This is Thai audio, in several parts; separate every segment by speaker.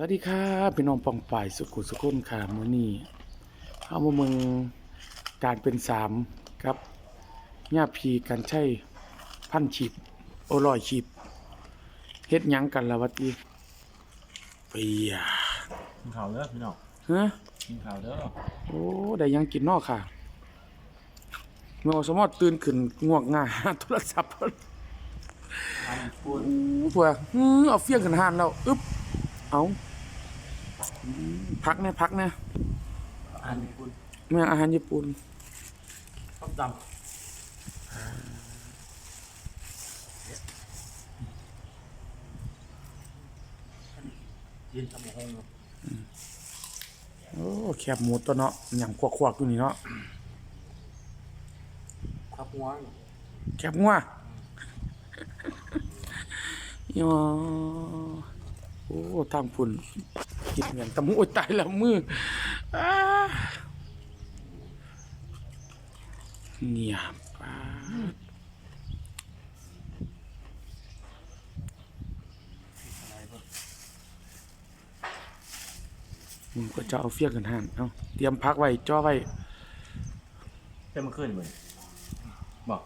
Speaker 1: วัสดีครับพี่น้องปองป่ายสุขุสุขุนค่ะมื้อนี้เฮามาเมืองการเป็นสามครับญาพีกันใช้พันฉีบโอลอยฉีบเฮ็ดหยังกันล่ะวัดอีเปีย
Speaker 2: กินข้าวเด้อพี่น้อง
Speaker 1: ฮะ
Speaker 2: กินข้าวเด้อ
Speaker 1: โอ้ได้หยังกินเนอกค่ะเมื่อสมอตื่นขึ้นง่วงง่าโทรศัพท์
Speaker 2: อันพูด
Speaker 1: เพื่อหือเอาเฟี้ยงขึ้นหานแล้วอึ๊บ เอาอืมพักแน่พักแน่
Speaker 2: อันพูด
Speaker 1: เมื่ออาหารญี่ปุ่น
Speaker 2: ต้มยำยืนทำหง
Speaker 1: โอ้แคบหมูตัวเนาะหยังควักๆอยู่นี่เนาะ
Speaker 2: ครับหัว
Speaker 1: แคบงัว ยอ โอ้ทางพุ่นกินเงินตะมุโอ้ยตายแล้วมืออ้าเนี่ยป้าดมึงก็จะเอาเฟี้ยงกันหันเอาเตรียมพักไว้จ่อไว้
Speaker 2: เต็มขึ้นเลยบอก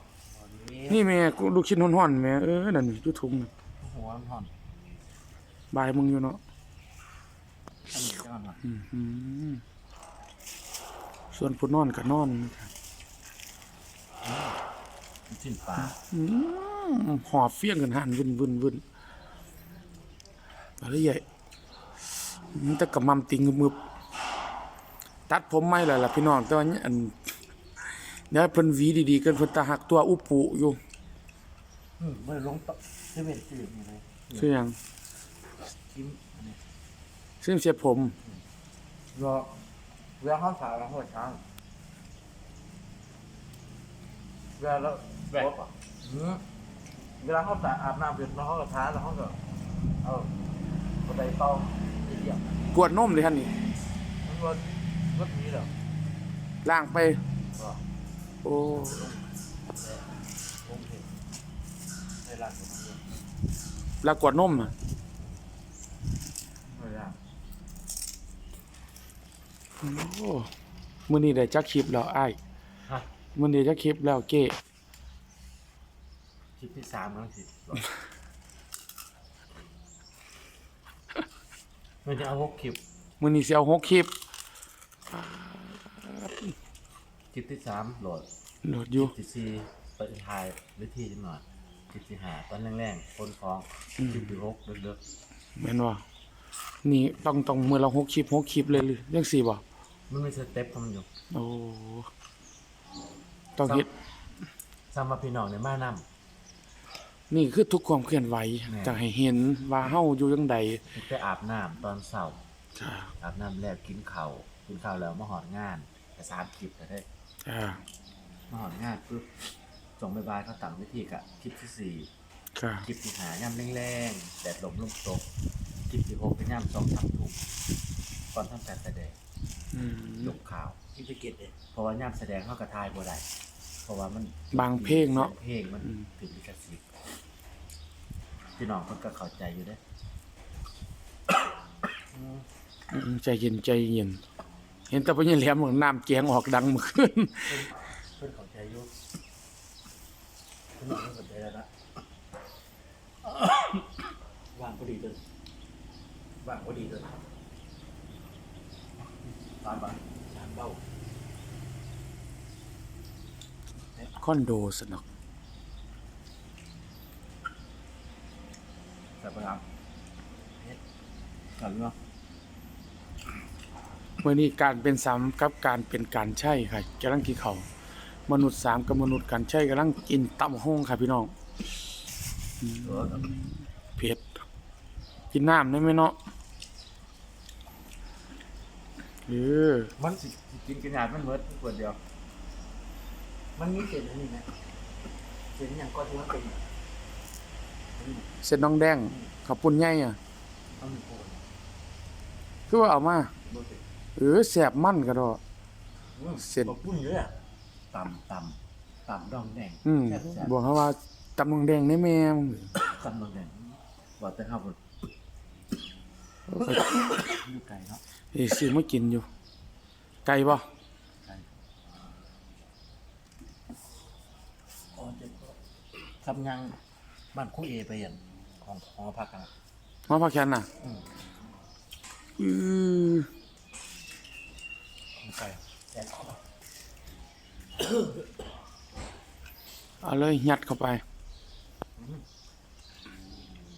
Speaker 1: นี่แม่กูลูกชิ้นห่อนๆแม่เออนั่นอยูทุ่งน่ะ
Speaker 2: หัวมันห่อน
Speaker 1: บายมึงอยู่เนาะ
Speaker 2: อันนี้จะอ่อน
Speaker 1: อื้อหือส่วนผู้นอนก็นอน
Speaker 2: ชิ้นปลา
Speaker 1: อื้อหอบเฟี้ยงกันหันวุ่นวุ่นวุ่นอะไรใหญ่มันแต่กระหมำติงมึบๆตัดผมไม่ล่ะล่ะพี่น้องแต่ว่าเนี่ยอันเดี๋ยวเพิ่นหวีดีๆกันเพิ่นตาหักตัวอุปุอยู่
Speaker 2: อืมมันลงต่อเซเว่นจืดนี่เลย
Speaker 1: ชื่อหยัง
Speaker 2: กินอันนี้
Speaker 1: ซึ่งเสียผม
Speaker 2: รอเวลาเข้าสายเราหัวช้างเวลาเราแบกอะเวลาเขาสายอาบน้ำเสร็จแล้วเขาก็ท้าแล้วเขาก็เอากระไดเตาเรียบ
Speaker 1: กวดนมเลยท่านนี่
Speaker 2: มันรถรถนี้เหรอ
Speaker 1: ล้างไป
Speaker 2: ก็
Speaker 1: โอ้
Speaker 2: ลงเพลงในร้านของมันเลย
Speaker 1: แล้วกวดนมอะ
Speaker 2: ไม่ได้
Speaker 1: โอ้มื้อนี้ได้จักคลิปแล้วอ้าย
Speaker 2: ฮะ
Speaker 1: มื้อนี้จักคลิปแล้วเก้
Speaker 2: คลิปที่สามแล้วสิมันจะเอาหกคลิป
Speaker 1: มื้อนี้สิเอาหกคลิป
Speaker 2: คลิปที่สามโหลด
Speaker 1: โหลดอยู่
Speaker 2: คลิปที่สี่เปิดถ่ายวิธีจังหน่อยคลิปที่ห้าตอนแรงๆคนฟ้องคลิปที่หกเลิก
Speaker 1: แม่นบ่นี่ต้องต้องมื้อละหกคลิปหกคลิปเลยหรือจังซี่บ่
Speaker 2: ๆ มันมีสเต็ปของมันอยู่
Speaker 1: โอ้ต้องเฮ็ด
Speaker 2: ซ้ำมาพี่น้องในบ้านน้
Speaker 1: นี่คือทุกความเคลื่อนไหว
Speaker 2: แม่
Speaker 1: จะให้เห็นว่าเฮาอยู่จังใดำ
Speaker 2: ไปอาบน้ำตอนเช้า
Speaker 1: จ้า
Speaker 2: อาบน้ำแล้วกินข้าวกินข้าวแล้วมาหอดงานแต่สามคลิปก็ได้
Speaker 1: จ้า
Speaker 2: มาหอดงานปุ๊บส่งบายบายเขาต่ำวิธีกับคลิปที่สี่
Speaker 1: ค่ะ
Speaker 2: คลิปที่หาย่ำแรงๆแดดลมลมตกคลิปที่หกเป็นย่ำสองสามทุ่มก่อนทำการแสดง
Speaker 1: อืม
Speaker 2: ยกข่าว ที่ไปเก็ตเลยเพราะว่าย่ำแสดงเข้ากระทายบ่ได้เพราะว่ามัน
Speaker 1: บางเพลงเนาะ
Speaker 2: เพลงมัน
Speaker 1: อืม
Speaker 2: ถึงลิขสิทธิ์พี่น้องเพิ่นก็เข้าใจอยู่เด้อ
Speaker 1: อืมใจเย็นใจเย็นเห็นแต่พ่อใหญ่แหลมของน้ำแกงออกดังเมื่อคืน
Speaker 2: เพิ่นเข้าใจอยู่พี่น้องเพิ่นเข้าใจแล้วนะว่างพอดีเลยว่างพอดีเลย ตามมาตามเบ้า
Speaker 1: คอนโดสนอก
Speaker 2: จับไปครับเฮ็ดกันเนาะ
Speaker 1: มื่อนี้การเป็นสามกับการเป็นการใช่ค่ะกำลังกินเขาวมนุษย์สามกับมนุษย์การใช่กำลังกินตำห้องค่ะพี่น้อง
Speaker 2: เออ
Speaker 1: เผ็ดกินน้ำได้ไหมเนาะ เออ
Speaker 2: มันสิสิกินกระหยาดมันเมิดขวดเดียวมันมีเศษอันนี้ไหมเศษอย่างก็ที่มันเป็น
Speaker 1: เส้นน้องแดงขับปุ่นใหญ่อะ
Speaker 2: ต้องมีโคน
Speaker 1: คือว่าเอามา
Speaker 2: บ่เศษ
Speaker 1: เออแสบมันก็ดอกเศษ
Speaker 2: บอกปุ้นเยอะต่ำต่ำต่ำดองแดง
Speaker 1: อืม
Speaker 2: แซ่บแซ่
Speaker 1: บอกเขาว่าตำน้องแดงในแม่มึง
Speaker 2: ต่ำดองแดงบอกแต่ข้าวบด
Speaker 1: โอ
Speaker 2: ยู่ไกลเนาะ
Speaker 1: เอ้ยซื้อมากินอยู่ ไก่บ่
Speaker 2: ไกลอ๋อเจ็บทำยังบ้านคู่เอไปเห็นของหอพักกัน
Speaker 1: มาพักแคนน่ะ
Speaker 2: อืม
Speaker 1: อือ
Speaker 2: อยู่ไกลแอบเข้าไป
Speaker 1: เอาเลยยัดเข้าไป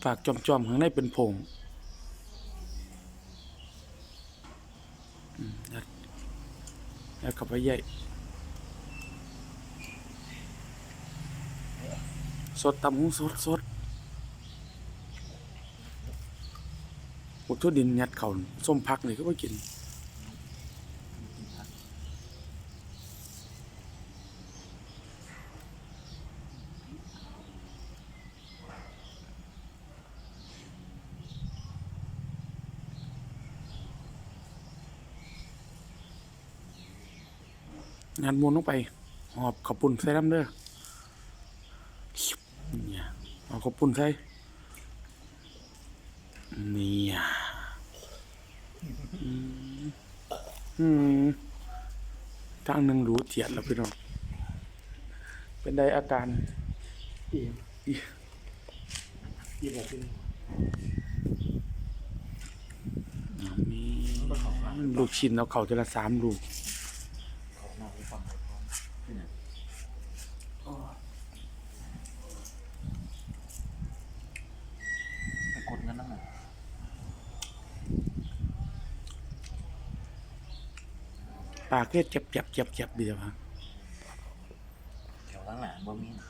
Speaker 1: ฝากจอมๆข้างในเป็นผงอืมยัด ยัดเข้าไปใหญ่สดตำหูสดสดหมดทั่วดินยัดเขาส้มพักนี่ก็ไปกิน งานมวนลงไปหอบขอบปุ่นใส่น้ำเด้อเนี่ยเอาขอบปุ่นใส่เนี่ยอืมอืมทางหนึ่งรู้เจียดแล้วพี่น้อง เป็นไดอาการ
Speaker 2: อี
Speaker 1: อี
Speaker 2: อีแบบนี้
Speaker 1: ลูกชิ้นเอาเข่าทีละสามลูก
Speaker 2: เขาหน้าไปฟังไปพร้อมที่ไหนไปกดเงินนั่นน่ะ
Speaker 1: ปากเรียเจ็บเจ็บเจ็บเจ็บดีจังวะ
Speaker 2: แถวข้างหลังบ่มีนะ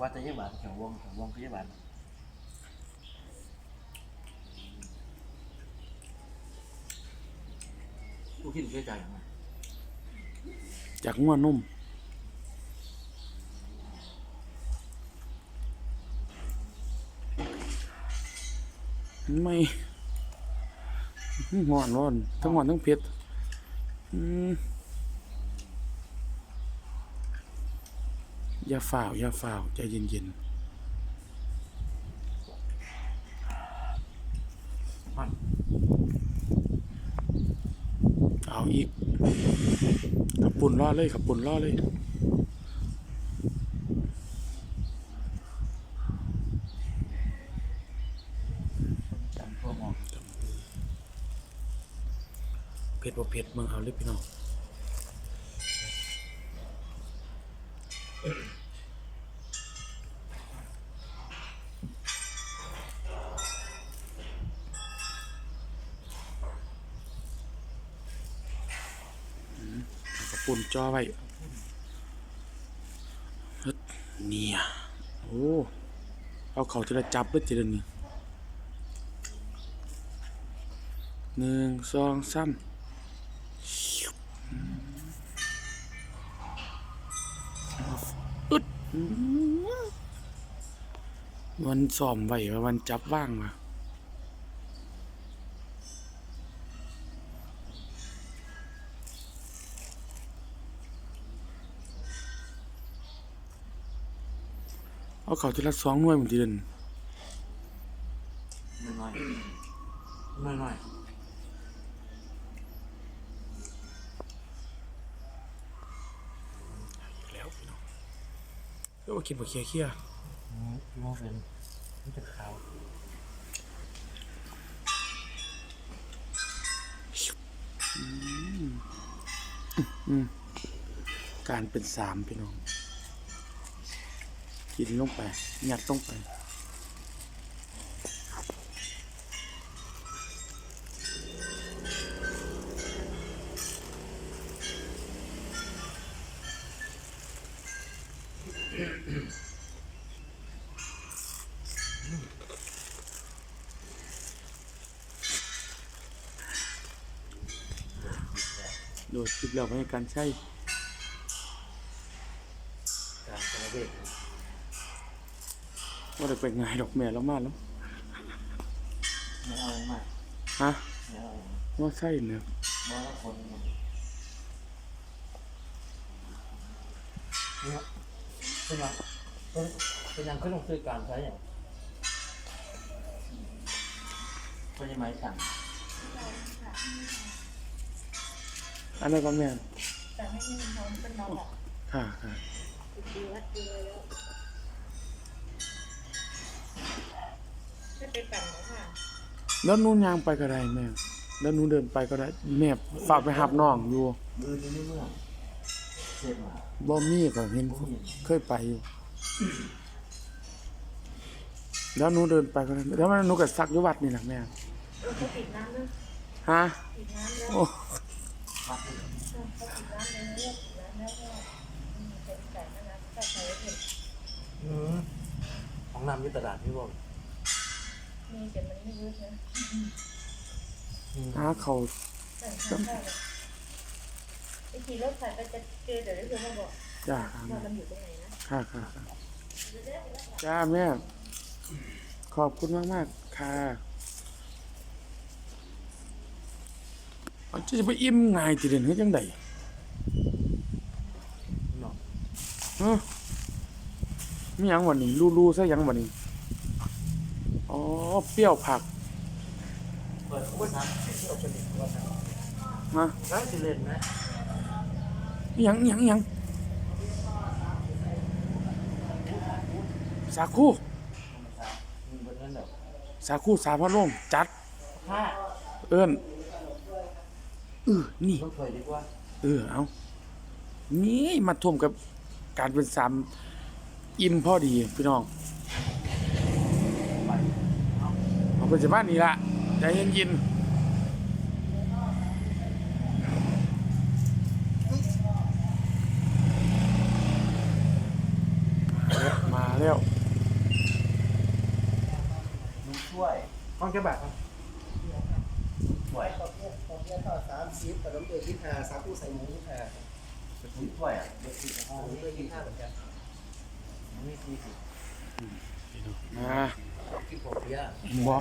Speaker 2: ว่าจะยี่บาทแถววงแถววงก็ยี่บาทลูกชิ้นเชื่อใจไหม
Speaker 1: จากงัวนุ่มไม่ หอนร้อนทั้งหอนทั้งเผ็ดอย่าฝ่าวอย่าฝ่าวใจเย็น
Speaker 2: มัน
Speaker 1: ๆเอาอีกขับปุ่นล่อเลยขับปุ่นล่อเลย
Speaker 2: จำตัวมอง
Speaker 1: เผ็ดบ่เผ็ดมึงเอาเลยพี่น้องกระปุ่นจ่อไว้เนี่ยโอ้เอาเขาจะได้จับด้วยจีเดนี่หนึ่งสองสาม วันซ้อมไว้ว่าวันจับว่างว่ะเอาเขาทีละสองหน่วยเหมือนเดิม
Speaker 2: น้อยน้อยน้อย
Speaker 1: แล้วพี่น้องเรีย กว่ากินบ่เคี้ยเคี้ย
Speaker 2: ๆอืมพี่ว่าเป็นมันจะขาว
Speaker 1: การเป็นสามพี่น้อง กินลงไปยัดลงไป ดยคลิปเราไม่ให้การใช้
Speaker 2: การกระเวท
Speaker 1: ว่าจะเป็นไงดอกแม่แล้วมาแล้ว
Speaker 2: ไม่เอามาก
Speaker 1: ฮะ
Speaker 2: ไม่เอา
Speaker 1: ว่าใช่เนี่ย
Speaker 2: บ่ละคนเนี่ยเป็นยังเป็นเป็นยังขึ้นลงซื้อการใช้อย่างคนยังไงสั่ง
Speaker 1: อันนี้ก็แม่น
Speaker 3: แต่ไม่มีน้องเป็นน้องแบบ
Speaker 1: ค่ะค่ะ
Speaker 3: ดีวัดดีเลยแล้วจะไปปั่นไหมค่ะ
Speaker 1: แล้วหนูย่างไปก็ได้แม่แล้วหนูเดินไปก็ได้แม่ฝากไปหับน้องอยู่
Speaker 2: มือนี้ไม่เมื่อเสร็จมา
Speaker 1: บ่มีก็เห็นเคยไปอยู่ แล้วหนูเดินไปก็ได้แล้วมันหนูก็ซักอยู่วัดนี่แหละแม่
Speaker 3: เออเขาติดน้ำด้วย
Speaker 1: ฮะ
Speaker 3: ติดน้ำแล้ว
Speaker 1: โอ้
Speaker 2: พัก เลย
Speaker 3: เขาติดน้ำเลยเลือดติดน้ำแล้วก็อืมเป็นแต่นะนะแต่ใส่เผ็ด
Speaker 2: อืมของน้ำอยุตลาดพี่บอก
Speaker 3: มีแต่มันไม่รู้นะ
Speaker 1: หาเขา
Speaker 3: แต่ทำได้เลยไอ้ขี่รถไฟก็จะเจอแต่ได้เพื่อนมาบอก
Speaker 1: จ้า
Speaker 3: ว่ามันอยู่ตรงไหนนะ
Speaker 1: ค่ะค่ะค่ะจ้าแม่ขอบคุณมากมากๆค่ะ เอาจะไปอิ่มง่ายติเด่นเฮ็ดจังได
Speaker 2: เนาะ
Speaker 1: ฮะมีหยังวันนี้ลูๆซะหยังวันนี้อ๋อเปรี้ยวผัก
Speaker 2: เปิดอุ้ยนะที่เอาไปเล่นว่านะ
Speaker 1: ฮะ
Speaker 2: ได้สิเล่นนะ
Speaker 1: มีหยังมีหยังมีหยังสาคู
Speaker 2: มีบนนั้นแบบ
Speaker 1: สาคูสาพัดลมจัด
Speaker 2: ผ้า
Speaker 1: เอิ้น เออนี่
Speaker 2: ต้องเคยดีกว่า
Speaker 1: เออเอานี่มาท่วมกับการเป็นสามอิ่มพอดีพี่น้อง
Speaker 2: ไปเอา
Speaker 1: เอาไปจากบ้านนี่ละใจเย็นๆมาแล้ว
Speaker 2: ลุงช่วยห้องแค่แบบครับช่วย
Speaker 4: ข้าวโพ ดข้าวโพดทอดสามสิบขนมเปี๊ยะยี่ห้าสาคูใส่หมูยี่ห้า
Speaker 2: เป็นลุงช่วยอะเด็กที่ห้อง
Speaker 4: ขนมเปี๊ยะยี่ห้าเหมือนกัน
Speaker 2: นี่ที่สิ
Speaker 1: มา
Speaker 4: กินของเปี๊ยะ
Speaker 1: บอ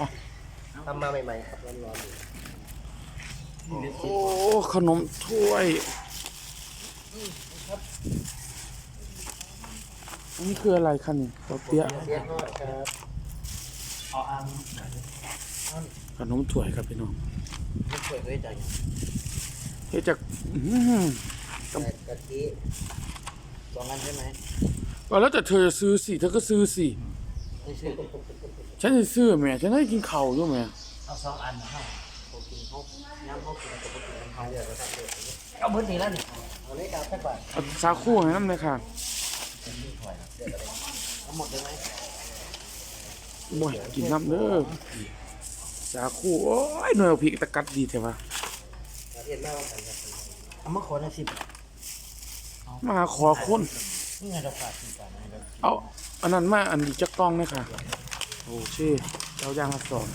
Speaker 4: ทำมาใหม่ๆร้อนๆอยู่
Speaker 1: โอ้ขนมถ้วยอันนี้คืออะไรคะนี่ข้าวเปี๊ยะ
Speaker 4: เปี๊ยะทอดครับ
Speaker 2: เอาอ่าง
Speaker 1: ขนมถ้วยครับพี่น้อง
Speaker 2: ลุง ช่วยเคยใจ
Speaker 1: เฮ็ดจากอื้อหือ
Speaker 4: ใส่กะทิ
Speaker 2: สองอันใช่ไหม
Speaker 1: ก็แล้วแต่เธอจะซื้อสิเธอก็ซื้อสิ
Speaker 2: ไม่ใช่
Speaker 1: ฉันจะซื้อแหม่ฉันได้กินข้าวอยู่แหม่
Speaker 2: เอาสองอันนะฮะเขากินเขาย้ำเขากินกับเขากินเขา
Speaker 4: เดี๋ยวเราทำเลย
Speaker 2: เอาเบิดนี่แล้วนี่
Speaker 4: เอาเลยครับแค่บาท
Speaker 1: เอาสาคูให้น้ำเลยค่ะ
Speaker 2: เอาหมดเลยไหม
Speaker 1: บ่อยกินน้ำเด้อ สาคูโอ้ยหน่วยเอาพริกตะกัดดีแท้วะ
Speaker 4: เราเรียนมากกว่ากันครับ
Speaker 2: เอามาขอหน่อยสิ
Speaker 1: มาขอคน
Speaker 2: นี่ไงเราขาดสิบบาทนะเรา
Speaker 1: เอาอันนั้นมาอันดีจักกล้องเลยค่ะ โอ้เช่เจ้าย่างละสอง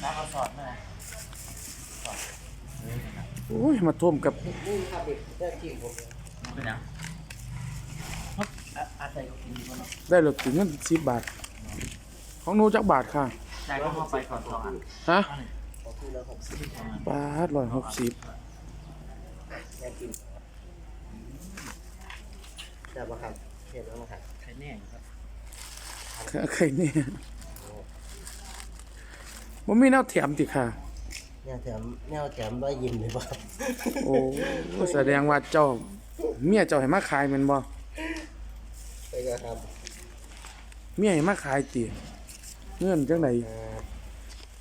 Speaker 2: ถ้าเอาสอดไหม
Speaker 1: โอ้ยมาท่วมกับ
Speaker 4: นี่ครับเด็กได้ที่ผมเลย
Speaker 2: เป็นยังอาใจก็กินดีกว่า
Speaker 1: ได้รถถึงเงินสิบบาท ของหนูจักบาทค่ะ
Speaker 2: ใจก็เข้าไปก่อนสองอัน
Speaker 1: ฮะ
Speaker 4: ขอที่ละหกสิบบา
Speaker 1: ทร้อยหกสิบ
Speaker 4: แม่กินแต่บางครั้งเห็นแล้วมาหัก
Speaker 2: ใครแน่ครับ
Speaker 1: ใครเนี่ยมันมีแนวแถมติค่ะ
Speaker 4: เนี่ยแถมเนี่ยแถมได้ยินเลยป่ะครับ
Speaker 1: โอ้แสดงว่าเจ้าเมียเจ้าให้มาขายแมันบ่
Speaker 4: ไปกันครับ
Speaker 1: เมียให้มาขายติ เงื่อนจังได
Speaker 4: อ่า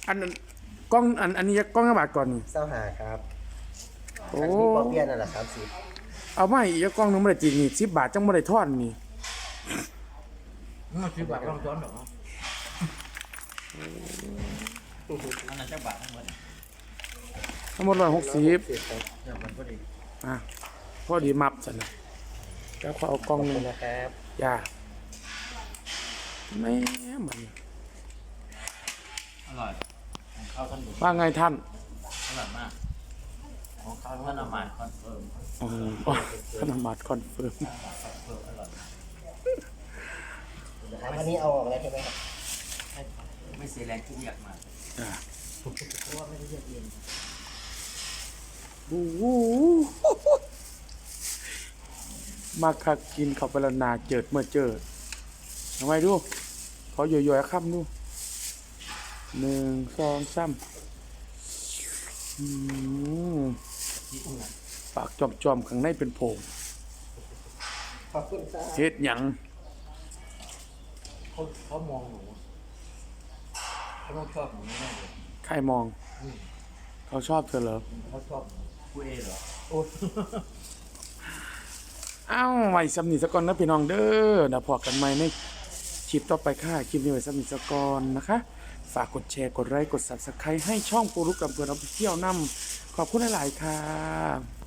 Speaker 1: อันนั้นกล้องอันอันนี้กล้องกระบาทก่อนนี่
Speaker 4: เศร้าหาครับ
Speaker 1: โอ้
Speaker 4: อันนี้ปอเปี๊ยะนั่นแหละครับสิบ
Speaker 1: เอามาอีกกล้องหนึงบ่ได้จริงนี่10บาทจังบ่ได้ทอนนี่
Speaker 2: มันสิบบาทลองย้อนหรออันนั้นจะบาททั้งหมด
Speaker 1: ทั้งหมด160
Speaker 4: สิบครับ
Speaker 2: เดี๋ยวมันก็ดี
Speaker 1: อะพอดีมับซั่นน่ะแล้วขอเอากล้องหนึง
Speaker 4: นะครับ
Speaker 1: อย่าแม่มัน
Speaker 2: อร่อยของข้าวท่านดู
Speaker 1: ว่าไงท่าน
Speaker 2: อร่อยมากของข้าวท่านอามาคอนเฟิร์ม
Speaker 1: อ๋อขนมัดคอนเฟิร์ม
Speaker 2: เฟิร์มอร่อย
Speaker 4: นะครับอันนี้เอาออกแล้วใช่ไหมครับ
Speaker 2: ไม่เสียแรงที่เรียกมา
Speaker 1: อะ
Speaker 2: เพราะว่าไม่ได้เรียกเอง
Speaker 1: โอ้โหมาคักกินข้าวปลานาเจิดเมื่อเจิดทำไมดูขออยู่ๆคำดู หนึ่งสองสามอืมปากจอมๆข้างในเป็นโพรง
Speaker 4: ขอบคุณครับ
Speaker 1: เฮ็ดหยัง
Speaker 2: เขาเขามองหนูเขาต้องชอบหนูแน่เลย
Speaker 1: ใครมองเขาชอบเธอเหรอ
Speaker 2: เขาชอบกูเอเหรอโอ้
Speaker 1: อ้าวไว้สำนีสะก่อนนะพี่น้องเด้อเดี๋ยวพอกันใหม่ในคลิปต่อไปค่ะ คลิปนี้ไว้สำนีสะก่อนนะคะ ฝากกดแชร์ กดไลค์ กด subscribe ให้ช่องปูรุกกับเพื่อนเอาไปเที่ยวนำขอบคุณหลาย ๆ ค่ะ